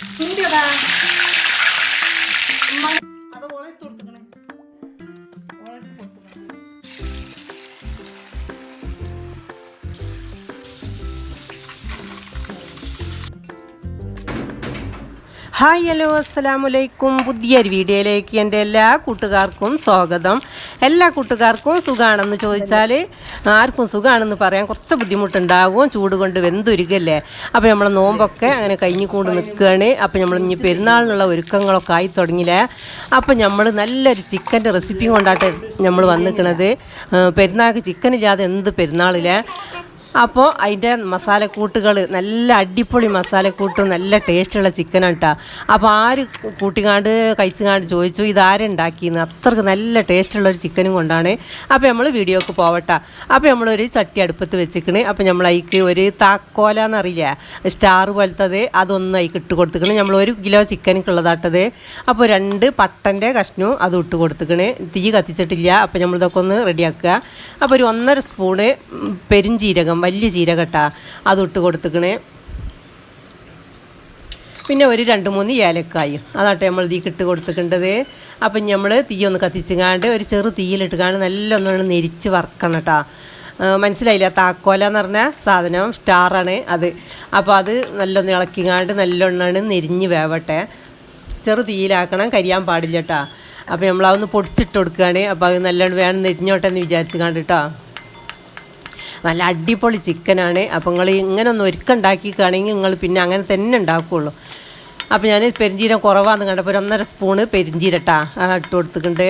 ചൂടിയതാ അത് hi hello അസ്സാം വലൈക്കും പുതിയൊരു വീഡിയോയിലേക്ക് എന്റെ എല്ലാ കൂട്ടുകാർക്കും സ്വാഗതം. എല്ലാ കൂട്ടുകാർക്കും സുഖമാണെന്ന് ചോദിച്ചാൽ ആർക്കും സുഖമാണെന്ന് പറയാൻ കുറച്ച് ബുദ്ധിമുട്ടുണ്ടാകും. ചൂട് കൊണ്ട് വെന്തുരുകല്ലേ? അപ്പോൾ നമ്മൾ നോമ്പൊക്കെ അങ്ങനെ കഴിഞ്ഞുകൊണ്ട് നിൽക്കുകയാണ്. അപ്പോൾ നമ്മൾ ഇനി പെരുന്നാളിനുള്ള ഒരുക്കങ്ങളൊക്കെ ആയി തുടങ്ങിയില്ലേ? അപ്പോൾ നമ്മൾ നല്ലൊരു ചിക്കന്റെ റെസിപ്പി കൊണ്ടാട്ട് നമ്മൾ വന്നിക്കണത്. പെരുന്നാൾക്ക് ചിക്കൻ ഇല്ലാതെ എന്ത് പെരുന്നാളില്ലേ? അപ്പോൾ അതിന്റെ മസാലക്കൂട്ടുകൾ നല്ല അടിപൊളി മസാലക്കൂട്ടും നല്ല ടേസ്റ്റുള്ള ചിക്കനാണ് കേട്ടോ അപ്പോൾ ആര് കൂട്ടിക്കാണ്ട് കഴിച്ചുകാണ്ട് ചോദിച്ചു ഇതാരുണ്ടാക്കിയെന്ന് അത്രയ്ക്ക് നല്ല ടേസ്റ്റുള്ള ഒരു ചിക്കനും കൊണ്ടാണ്. അപ്പോൾ നമ്മൾ വീഡിയോക്ക് പോവട്ടെ. അപ്പോൾ നമ്മളൊരു ചട്ടി അടുപ്പത്ത് വെച്ചിക്കണേ. അപ്പോൾ നമ്മൾ അതിക്ക് ഒരു താക്കോല എന്നറിയില്ല സ്റ്റാർ പോലത്തത് അതൊന്നും അതിക്ക് ഇട്ട് കൊടുത്തിക്കണ്. നമ്മൾ ഒരു കിലോ ചിക്കനക്കുള്ളതാട്ടത്. അപ്പോൾ രണ്ട് പട്ടന്റെ കഷ്ണവും അത് ഇട്ട് കൊടുത്തിക്കണ്. തീ കത്തിച്ചിട്ടില്ല. അപ്പോൾ നമ്മളിതൊക്കെ ഒന്ന് റെഡിയാക്കുക അപ്പോൾ ഒരു ഒന്നര സ്പൂണ് പെരുംജീരകം വലിയ ജീരകട്ട. അത് ഇട്ട് കൊടുത്തിക്കണ്. പിന്നെ ഒരു രണ്ട് മൂന്ന് ഏലക്കായി. അതാട്ടെ നമ്മൾ തീ കിട്ട് കൊടുത്തിട്ടുണ്ടത് അപ്പം നമ്മൾ തീ ഒന്ന് കത്തിച്ചുകാണ്ട് ഒരു ചെറു തീയിലിട്ടുകാണ്ട് നല്ല ഒന്നാണ് നെരിച്ച് വറക്കണം കേട്ടോ മനസ്സിലായില്ല? താക്കോല എന്ന് പറഞ്ഞ സാധനം സ്റ്റാറാണ് അത്. അപ്പോൾ അത് നല്ലൊന്ന് ഇളക്കിങ്ങാണ്ട് നല്ലൊണ്ണാണ് നെരിഞ്ഞ് വേവട്ടെ. ചെറു തീയിലാക്കണം കരിയാൻ പാടില്ല കേട്ടോ അപ്പോൾ നമ്മളതൊന്ന് പൊടിച്ചിട്ട് കൊടുക്കുകയാണ് അപ്പോൾ അത് നല്ലോണം വേണം നെരിഞ്ഞോട്ടെ എന്ന് വിചാരിച്ച് കണ്ടിട്ടോ നല്ല അടിപൊളി ചിക്കനാണ്. അപ്പോൾ നിങ്ങൾ ഇങ്ങനെ ഒന്ന് ഒരുക്കുണ്ടാക്കിക്കുകയാണെങ്കിൽ നിങ്ങൾ പിന്നെ അങ്ങനെ തന്നെ ഉണ്ടാക്കുകയുള്ളൂ അപ്പോൾ ഞാൻ പെരിഞ്ചീരം കുറവാന്ന് കണ്ടപ്പോൾ ഒരു ഒന്നര സ്പൂണ് പെരിഞ്ചീരട്ടാ ഇട്ട് കൊടുത്തിട്ടുണ്ട്.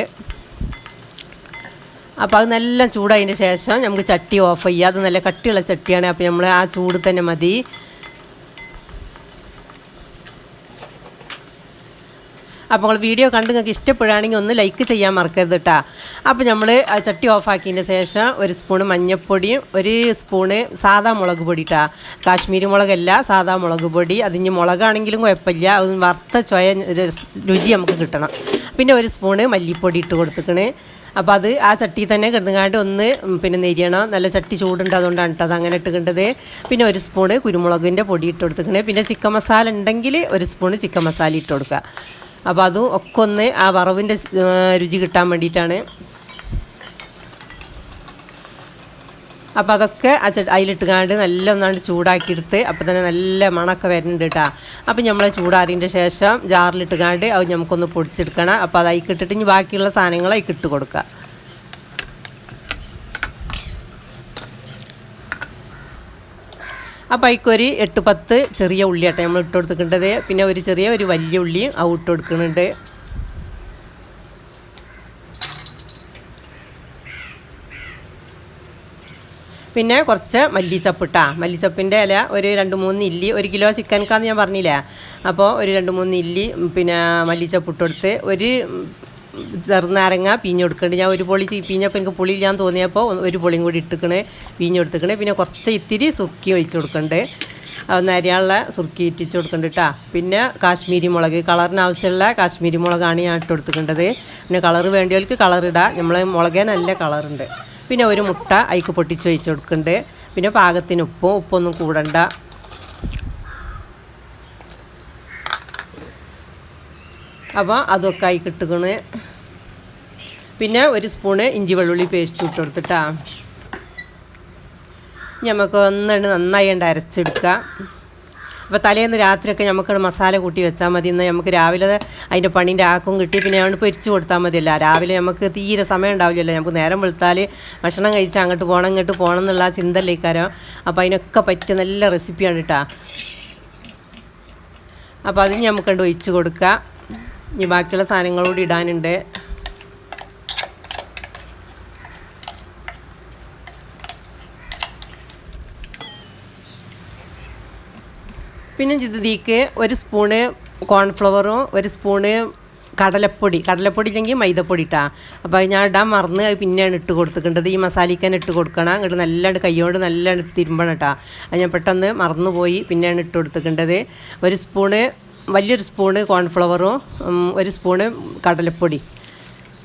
അപ്പോൾ അത് നല്ല ചൂടായതിന്റെ ശേഷം നമുക്ക് ചട്ടി ഓഫ് ചെയ്യുക അത് നല്ല കട്ടിയുള്ള ചട്ടിയാണ്. അപ്പോൾ നമ്മൾ ആ ചൂട് തന്നെ മതി. അപ്പോൾ വീഡിയോ കണ്ട് നിങ്ങൾക്ക് ഇഷ്ടപ്പെടുകയാണെങ്കിൽ ഒന്ന് ലൈക്ക് ചെയ്യാൻ മറക്കരുത് കേട്ടോ അപ്പോൾ നമ്മൾ ചട്ടി ഓഫാക്കിയതിന്റെ ശേഷം ഒരു സ്പൂണ് മഞ്ഞൾപ്പൊടിയും ഒരു സ്പൂണ് സാധാ മുളക് പൊടി കേട്ടോ കാശ്മീരി മുളകല്ല സാധാ മുളക് പൊടി. അതിന് മുളകാണെങ്കിലും കുഴപ്പമില്ല. അത് വറുത്ത ചൊയ രുചി നമുക്ക് കിട്ടണം. പിന്നെ ഒരു സ്പൂണ് മല്ലിപ്പൊടി ഇട്ട് കൊടുത്തിക്കണേ. അപ്പോൾ അത് ആ ചട്ടി തന്നെ കിടന്നുകാണ്ട് ഒന്ന് പിന്നെ നെരിയണം. നല്ല ചട്ടി ചൂടുണ്ട് അതുകൊണ്ടാണ് കേട്ടോ അങ്ങനെ ഇട്ടുകൊണ്ടത്. പിന്നെ ഒരു സ്പൂണ് കുരുമുളകിന്റെ പൊടി ഇട്ട് കൊടുത്തിക്കണേ. പിന്നെ ചിക്കൻ മസാല ഉണ്ടെങ്കിൽ ഒരു സ്പൂണ് ചിക്കൻ മസാല ഇട്ട് കൊടുക്കുക. അപ്പോൾ അതും ഒക്കെ ഒന്ന് ആ വറവിന്റെ രുചി കിട്ടാൻ വേണ്ടിയിട്ടാണ്. അപ്പോൾ അതൊക്കെ ആ ചെ അതിലിട്ടുകാണ്ട് നല്ല ഒന്നാണ്ട് ചൂടാക്കിയെടുത്ത് അപ്പോൾ തന്നെ നല്ല മണമൊക്കെ വരുന്നുണ്ട് കേട്ടോ അപ്പോൾ നമ്മൾ ചൂടാറിയതിന്റെ ശേഷം ജാറിലിട്ടുകാണ്ട് അത് നമുക്കൊന്ന് പൊടിച്ചെടുക്കണം. അപ്പോൾ അത് ഇനി ബാക്കിയുള്ള സാധനങ്ങൾ അതിക്കിട്ട് കൊടുക്കുക. അപ്പോൾ അതിക്കൊരു എട്ട് പത്ത് ചെറിയ ഉള്ളിയാട്ടെ നമ്മൾ ഇട്ട് കൊടുത്തിട്ടുണ്ടത് പിന്നെ ഒരു ചെറിയ ഒരു വലിയ ഉള്ളിയും ആ ഇട്ട് കൊടുക്കുന്നുണ്ട്. പിന്നെ കുറച്ച് മല്ലിച്ചപ്പിട്ട. മല്ലിച്ചപ്പിന്റെ ഇല ഒരു രണ്ട് മൂന്ന് ഇല്ലി ഒരു കിലോ ചിക്കൻക്കാന്ന് ഞാൻ പറഞ്ഞില്ലേ? അപ്പോൾ ഒരു രണ്ട് മൂന്ന് ഇല്ലി പിന്നെ മല്ലിച്ചപ്പിട്ടെടുത്ത് ഒരു ചെറുനാരങ്ങ പിഞ്ഞ് കൊടുക്കുന്നുണ്ട്. ഞാൻ ഒരു പൊളി പിഞ്ഞപ്പോൾ എനിക്ക് പുളി ഇല്ലാന്ന് തോന്നിയപ്പോൾ ഒരു പൊളിയും കൂടി ഇട്ടുക്കണേ പിഞ്ഞ് കൊടുത്തുക്കണേ. പിന്നെ കുറച്ച് ഇത്തിരി സുർക്കി ഒഴിച്ച് കൊടുക്കണ്ടേ. അരിയാനുള്ള സുർക്കി ഇറ്റിച്ച് കൊടുക്കുന്നുണ്ട് കേട്ടോ പിന്നെ കാശ്മീരി മുളക് കളറിന് ആവശ്യമുള്ള കാശ്മീരി മുളകാണ് ഞാൻ ഇട്ട് കൊടുത്തുക്കേണ്ടത് പിന്നെ കളർ വേണ്ടിയവർക്ക് കളർ നമ്മൾ മുളകേ നല്ല കളറുണ്ട്. പിന്നെ ഒരു മുട്ട അതിക്ക് പൊട്ടിച്ച് വെച്ച് കൊടുക്കണ്ട്. പിന്നെ പാകത്തിന് ഉപ്പും ഉപ്പൊന്നും കൂടണ്ട. അപ്പോൾ അതൊക്കെ ആയി കിട്ടുകണ് പിന്നെ ഒരു സ്പൂണ് ഇഞ്ചി വെള്ളുള്ളി പേസ്റ്റ് ഇട്ട് കൊടുത്തിട്ടാ. നമുക്ക് ഒന്നിട്ട് നന്നായി ഉണ്ട് അരച്ചെടുക്കുക അപ്പോൾ തലേന്ന് രാത്രിയൊക്കെ നമുക്ക് മസാല കൂട്ടി വെച്ചാൽ മതി. എന്നാൽ നമുക്ക് രാവിലെ അതിന്റെ പണീന്റെ ആക്കും കിട്ടി. പിന്നെ അതുകൊണ്ട് പൊരിച്ച് കൊടുത്താൽ മതിയല്ല. രാവിലെ നമുക്ക് തീരെ സമയം ഉണ്ടാവില്ലല്ലോ. നമുക്ക് നേരം വെളുത്താൽ ഭക്ഷണം കഴിച്ച് അങ്ങോട്ട് പോകണം ഇങ്ങോട്ട് പോകണം എന്നുള്ള ആ ചിന്തല്ലേക്കാരോ അപ്പോൾ അതിനൊക്കെ പറ്റിയ നല്ല റെസിപ്പിയാണ് കേട്ടോ അപ്പോൾ അതിന് നമുക്ക് ഒഴിച്ച് കൊടുക്കുക ഇനി ബാക്കിയുള്ള സാധനങ്ങളൂടി ഇടാനുണ്ട്. പിന്നെ ഇതിക്ക് ഒരു സ്പൂണ് കോൺഫ്ലവറും ഒരു സ്പൂണ് കടലപ്പൊടി. കടലപ്പൊടി ഇല്ലെങ്കിൽ മൈദപ്പൊടി ഇട്ടാ അപ്പോൾ ഞാൻ ഇടാൻ മറന്ന് അത് പിന്നെയാണ് ഇട്ട് കൊടുത്തിട്ടുണ്ടത് ഈ മസാലിക്കാൻ ഇട്ട് കൊടുക്കണം. ഇങ്ങോട്ട് നല്ലതായിട്ട് കൈയോട് നല്ലതായിട്ട് തിരുമ്പണം കേട്ടോ അത് ഞാൻ പെട്ടെന്ന് മറന്നുപോയി. പിന്നെയാണ് ഇട്ട് കൊടുത്തിട്ടുണ്ടത് ഒരു സ്പൂണ് വലിയൊരു സ്പൂണ് കോൺഫ്ലവറും ഒരു സ്പൂണ് കടലപ്പൊടി.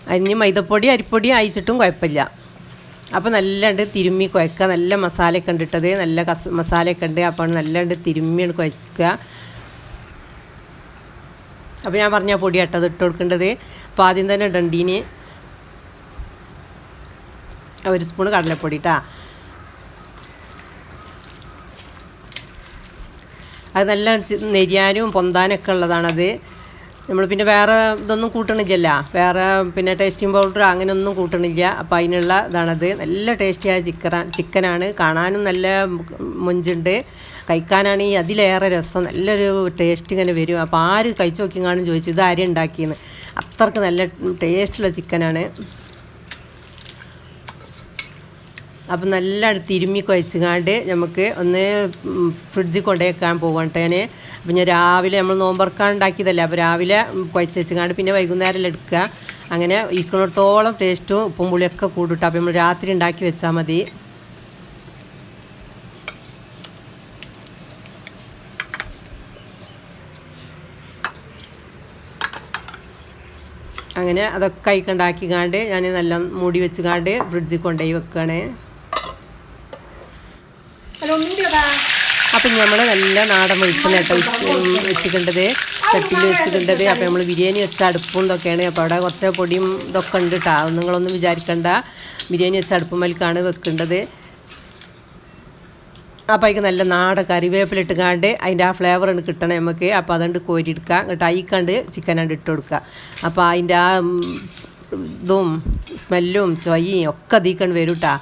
അതിന് മൈദപ്പൊടി അരിപ്പൊടി അയച്ചിട്ടും കുഴപ്പമില്ല. അപ്പോൾ നല്ലണ്ട് തിരുമ്മി കുഴക്കുക നല്ല മസാലയൊക്കെ ഉണ്ടിട്ടത് നല്ല കസ് മസാലയൊക്കെ ഉണ്ട്. അപ്പോൾ നല്ലണ്ട് തിരുമ്മിയാണ് കുഴക്കുക അപ്പോൾ ഞാൻ പറഞ്ഞ പൊടി അട്ടത് ഇട്ട് കൊടുക്കേണ്ടത്. അപ്പോൾ ആദ്യം തന്നെ ഡണ്ടീന് ഒരു സ്പൂൺ കടലപ്പൊടി ഇട്ടാ അത് നല്ല നെരിയാനും പൊന്താനൊക്കെ ഉള്ളതാണത്. നമ്മൾ പിന്നെ വേറെ ഇതൊന്നും കൂട്ടണില്ലല്ല. വേറെ പിന്നെ ടേസ്റ്റിംഗ് പൗഡർ അങ്ങനെയൊന്നും കൂട്ടണില്ല. അപ്പോൾ അതിനുള്ള ഇതാണത്. നല്ല ടേസ്റ്റിയായ ചിക്കൻ ചിക്കനാണ്. കാണാനും നല്ല മുഞ്ചുണ്ട്. കഴിക്കാനാണെങ്കിൽ അതിലേറെ രസം. നല്ലൊരു ടേസ്റ്റ് ഇങ്ങനെ വരും. അപ്പോൾ ആര് കഴിച്ചു നോക്കിങ്ങാനും ചോദിച്ചു ഇത് ആരും ഉണ്ടാക്കിയെന്ന്? അത്രയ്ക്ക് നല്ല ടേസ്റ്റുള്ള ചിക്കനാണ്. അപ്പം നല്ല തിരുമ്മി കുഴച്ചുകാണ്ട് നമുക്ക് ഒന്ന് ഫ്രിഡ്ജിൽ കൊണ്ടുവയ്ക്കാൻ പോകണ്ടേന് അപ്പം ഞാൻ രാവിലെ നമ്മൾ നോമ്പറക്കാൻ ഉണ്ടാക്കിയതല്ലേ അപ്പോൾ രാവിലെ കുഴച്ച് വെച്ചുകാണ്ട് പിന്നെ വൈകുന്നേരം എടുക്കുക. അങ്ങനെ ഇരിക്കുന്നിടത്തോളം ടേസ്റ്റും ഉപ്പും പുളിയൊക്കെ കൂടിട്ട്. അപ്പം നമ്മൾ രാത്രി ഉണ്ടാക്കി വെച്ചാൽ മതി. അങ്ങനെ അതൊക്കെ അയക്കുണ്ടാക്കിക്കാണ്ട് ഞാൻ നല്ല മൂടി വെച്ചുകാണ്ട് ഫ്രിഡ്ജിൽ കൊണ്ടുപോയി വെക്കുകയാണ് അല്ല ഒന്നും അതാ അപ്പം നമ്മൾ നല്ല നാടൻ വെളിച്ചെണ്ണ കേട്ടോ വെച്ചിട്ടുണ്ടത്. ചട്ടിയിൽ വെച്ചിട്ടുണ്ടത്. അപ്പോൾ നമ്മൾ ബിരിയാണി വെച്ച അടുപ്പും ഇതൊക്കെയാണ്. അപ്പോൾ അവിടെ കുറച്ച് പൊടിയും ഇതൊക്കെ ഉണ്ട് കേട്ടോ നിങ്ങളൊന്നും വിചാരിക്കണ്ട. ബിരിയാണി വെച്ച അടുപ്പുമൽക്കാണ് വെക്കേണ്ടത്. അപ്പോൾ അതിക്ക് നല്ല നാടൻ കറിവേപ്പിലിട്ട് കാണ്ട് അതിന്റെ ആ ഫ്ലേവർ ആണ് കിട്ടണം നമുക്ക് അപ്പോൾ അതുകൊണ്ട് കോരിയെടുക്കുക എന്നിട്ട് അയിക്കണ്ട് ചിക്കൻ കണ്ട് ഇട്ട് കൊടുക്കുക അപ്പോൾ അതിന്റെ ആ ഇതും സ്മെല്ലും ചൊയ്യും ഒക്കെ അതിക്കണ്ട് വരും കേട്ടോ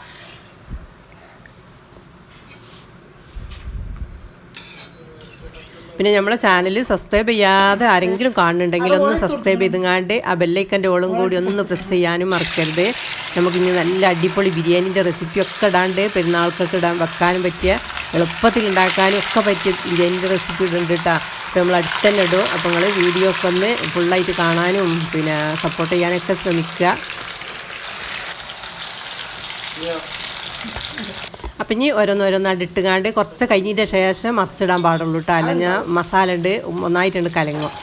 പിന്നെ നമ്മളെ ചാനൽ സബ്സ്ക്രൈബ് ചെയ്യാതെ ആരെങ്കിലും കാണുന്നുണ്ടെങ്കിൽ ഒന്ന് സബ്സ്ക്രൈബ് ചെയ്തുങ്ങാണ്ട് ആ ബെല്ലൈക്കന്റെ ഓളും കൂടി ഒന്ന് പ്രസ് ചെയ്യാനും മറക്കരുത്. നമുക്കിനി നല്ല അടിപൊളി ബിരിയാണീന്റെ റെസിപ്പി ഒക്കെ ഇടാണ്ട് പെരുന്നാൾക്കൊക്കെ ഇടാൻ വെക്കാനും പറ്റിയ എളുപ്പത്തിൽ ഉണ്ടാക്കാനും ഒക്കെ പറ്റിയ ബിരിയാണിന്റെ റെസിപ്പി ഇടുന്നുണ്ട് കേട്ടോ അപ്പോൾ നമ്മൾ അടുത്ത് തന്നെ ഇടും. അപ്പോൾ നിങ്ങൾ വീഡിയോ ഒക്കെ ഒന്ന് ഫുള്ളായിട്ട് കാണാനും പിന്നെ സപ്പോർട്ട് ചെയ്യാനൊക്കെ ശ്രമിക്കുക അപ്പം ഇനി ഓരോന്നോരോന്നാണ്ട് ഇട്ടുകാണ്ട് കുറച്ച് കഴിഞ്ഞിട്ട് ശേഷം മറിച്ചിടാൻ പാടുള്ളൂ കേട്ടോ അല്ല ഞാൻ മസാല ഉണ്ട് ഒന്നായിട്ടുണ്ട് കലങ്ങും.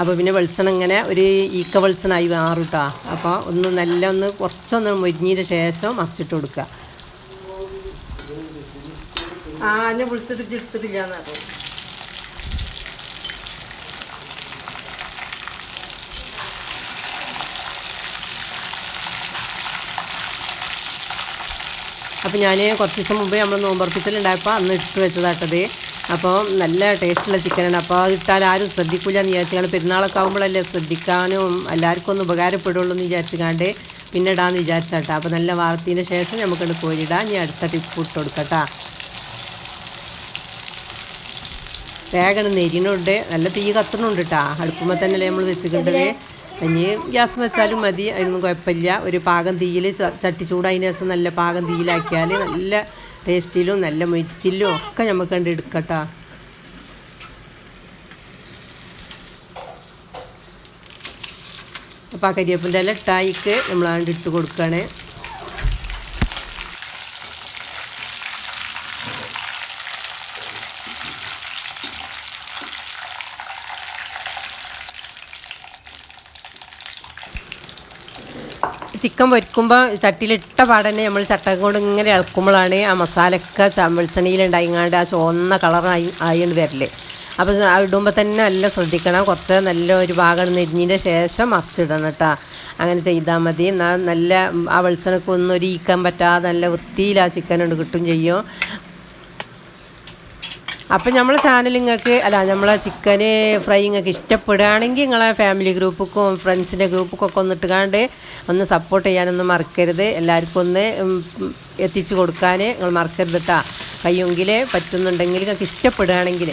അപ്പോൾ പിന്നെ വെളിച്ചെണ്ണ ഇങ്ങനെ ഒരു ഈക്ക വെളിച്ചെണ്ണായി മാറും കേട്ടോ അപ്പോൾ ഒന്ന് നല്ല ഒന്ന് കുറച്ചൊന്ന് മുരിഞ്ഞിട്ട് ശേഷം മറിച്ചിട്ട് കൊടുക്കുക ആ എന്നെ വിളിച്ചിട്ട് എടുത്തിട്ടില്ല എന്നാ അപ്പോൾ ഞാൻ കുറച്ച് ദിവസം മുമ്പ് നമ്മൾ നോമ്പർപ്പിച്ചിലുണ്ടായപ്പോൾ അന്ന് ഇട്ട് വെച്ചതാട്ടത്. അപ്പോൾ നല്ല ടേസ്റ്റുള്ള ചിക്കനാണ്. അപ്പോൾ അത് ഇട്ടാൽ ആരും ശ്രദ്ധിക്കില്ല എന്ന് വിചാരിച്ചാൽ പെരുന്നാളൊക്കെ ആകുമ്പോഴല്ലേ ശ്രദ്ധിക്കാനും എല്ലാവർക്കും ഒന്ന് ഉപകാരപ്പെടുള്ളൂ എന്ന് വിചാരിച്ചുകൊണ്ട് പിന്നെ ഇടാമെന്ന് വിചാരിച്ചാട്ടോ. അപ്പോൾ നല്ല വാർത്തതിന് ശേഷം നമുക്കത് കോരിടാം. ഞാൻ അടുത്ത ടിപ്പ് ഇട്ട് കൊടുക്കട്ടാ. വേഗം നെരിനുണ്ട് നല്ല തീ കത്തണുണ്ട് കേട്ടോ അടുപ്പുമ്പോൾ തന്നെയല്ലേ നമ്മൾ വെച്ചിട്ടുണ്ടത് ഇനി ഗ്യാസ് വെച്ചാലും മതി. അതിനൊന്നും കുഴപ്പമില്ല. ഒരു പാകം തീയിൽ ചട്ടി ചൂടായതിന് ശേഷം നല്ല പാകം തീയിലാക്കിയാൽ നല്ല ടേസ്റ്റിലും നല്ല മൊരിച്ചിലും ഒക്കെ നമുക്ക് കണ്ട് എടുക്കട്ടോ. അപ്പോൾ ആ കരിയപ്പിന്റെ ഇല ഇട്ടായിക്ക് നമ്മളാണ്ട് ഇട്ട് കൊടുക്കുകയാണ് ചിക്കൻ പൊരിക്കുമ്പോൾ ചട്ടിയിലിട്ട പാടന്നെ നമ്മൾ ചട്ടകം കൊണ്ട് ഇങ്ങനെ ഇളക്കുമ്പോഴാണ് ആ മസാലയൊക്കെ വെളിച്ചെണ്ണയിലുണ്ടായിങ്ങാണ്ട് ആ ചുവന്ന കളറായി ആയി വരൽ. അപ്പോൾ ഇടുമ്പോൾ തന്നെ നല്ല ശ്രദ്ധിക്കണം. കുറച്ച് നല്ല ഒരു ഭാഗം നെരിഞ്ഞതിന്റെ ശേഷം മറിച്ചിടണം കേട്ടോ. അങ്ങനെ ചെയ്താൽ മതി. എന്നാൽ നല്ല ആ വെളിച്ചെണ്ണക്ക് ഒരു ഈക്കാൻ പറ്റാതെ നല്ല വൃത്തിയിൽ ആ ചിക്കൻ ഉണ്ട് കിട്ടും ചെയ്യും. അപ്പം നമ്മളെ ചാനൽ നിങ്ങൾക്ക് അല്ല നമ്മളെ ചിക്കൻ ഫ്രൈ നിങ്ങൾക്ക് ഇഷ്ടപ്പെടുകയാണെങ്കിൽ നിങ്ങളെ ഫാമിലി ഗ്രൂപ്പുക്കും ഫ്രണ്ട്സിന്റെ ഗ്രൂപ്പുക്കും ഒക്കെ ഒന്ന് ഇട്ടുകാണ്ട് ഒന്ന് സപ്പോർട്ട് ചെയ്യാനൊന്നും മറക്കരുത്. എല്ലാവർക്കും ഒന്ന് എത്തിച്ചു കൊടുക്കാൻ നിങ്ങൾ മറക്കരുത് കേട്ടോ കയ്യെങ്കിൽ പറ്റുന്നുണ്ടെങ്കിൽ നിങ്ങൾക്ക് ഇഷ്ടപ്പെടുകയാണെങ്കിൽ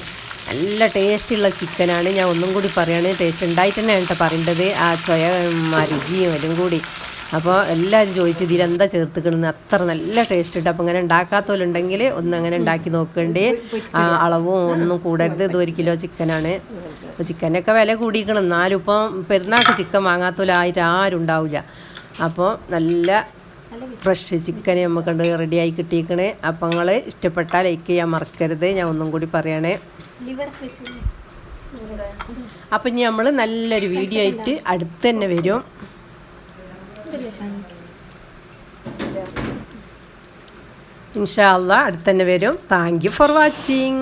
നല്ല ടേസ്റ്റുള്ള ചിക്കനാണ് ഞാൻ ഒന്നും കൂടി പറയുകയാണ് ടേസ്റ്റ് ഉണ്ടായിട്ട് തന്നെയാണ് കേട്ടോ പറയേണ്ടത്. ആ ചൊയ ആ രുചിയും കൂടി. അപ്പോൾ എല്ലാവരും ചോദിച്ചു ഇതിലെന്താ ചേർത്തുക്കണമെന്ന് അത്ര നല്ല ടേസ്റ്റ് ഉണ്ട്. അപ്പോൾ അങ്ങനെ ഉണ്ടാക്കാത്തവരുണ്ടെങ്കിൽ ഒന്ന് അങ്ങനെ ഉണ്ടാക്കി നോക്കണ്ടേ. ആ അളവും ഒന്നും കൂടരുത്. ഇത് ഒരു കിലോ ചിക്കനാണ്. അപ്പോൾ ചിക്കനൊക്കെ വില കൂടിക്കണം എന്നാലും ഇപ്പം പെരുന്നാൾക്ക് ചിക്കൻ വാങ്ങാത്തവരായിട്ട് ആരും ഉണ്ടാവില്ല. അപ്പോൾ നല്ല ഫ്രഷ് ചിക്കൻ നമുക്ക് റെഡിയായി കിട്ടിയിരിക്കണേ. അപ്പം നിങ്ങൾ ഇഷ്ടപ്പെട്ടാൽ ലൈക്ക് ചെയ്യാൻ മറക്കരുത്. ഞാൻ ഒന്നും കൂടി പറയണേ. അപ്പം ഇനി നമ്മൾ നല്ലൊരു വീഡിയോ ആയിട്ട് അടുത്ത് തന്നെ വരും. ഇൻഷാ അള്ളാ അടുത്ത് വരും. Thank you for watching